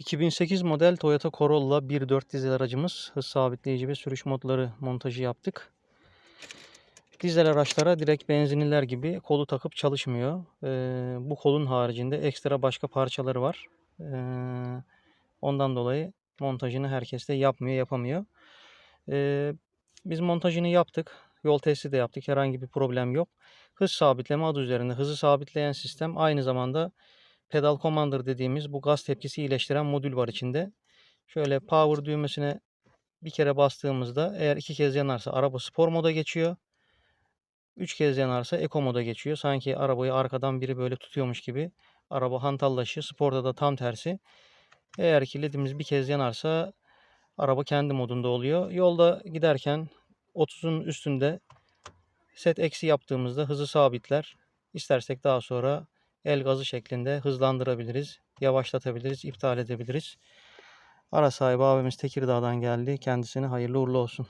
2008 model Toyota Corolla 1.4 dizel aracımız. Hız sabitleyici ve sürüş modları montajı yaptık. Dizel araçlara direkt benzinliler gibi kolu takıp çalışmıyor. Ee, bu kolun haricinde ekstra başka parçaları var. Ee, ondan dolayı montajını herkes de yapmıyor, yapamıyor. Ee, biz montajını yaptık. Yol testi de yaptık. Herhangi bir problem yok. Hız sabitleme adı üzerinde. Hızı sabitleyen sistem aynı zamanda pedal commander dediğimiz bu gaz tepkisi iyileştiren modül var içinde. Şöyle power düğmesine bir kere bastığımızda eğer iki kez yanarsa araba spor moda geçiyor. Üç kez yanarsa eco moda geçiyor. Sanki arabayı arkadan biri böyle tutuyormuş gibi. Araba hantallaşıyor. Sporda da tam tersi. Eğer ki ledimiz bir kez yanarsa araba kendi modunda oluyor. Yolda giderken 30'un üstünde set eksi yaptığımızda hızı sabitler. İstersek daha sonra el gazı şeklinde hızlandırabiliriz, yavaşlatabiliriz, iptal edebiliriz. Ara sahibi abimiz Tekirdağ'dan geldi. Kendisine hayırlı uğurlu olsun.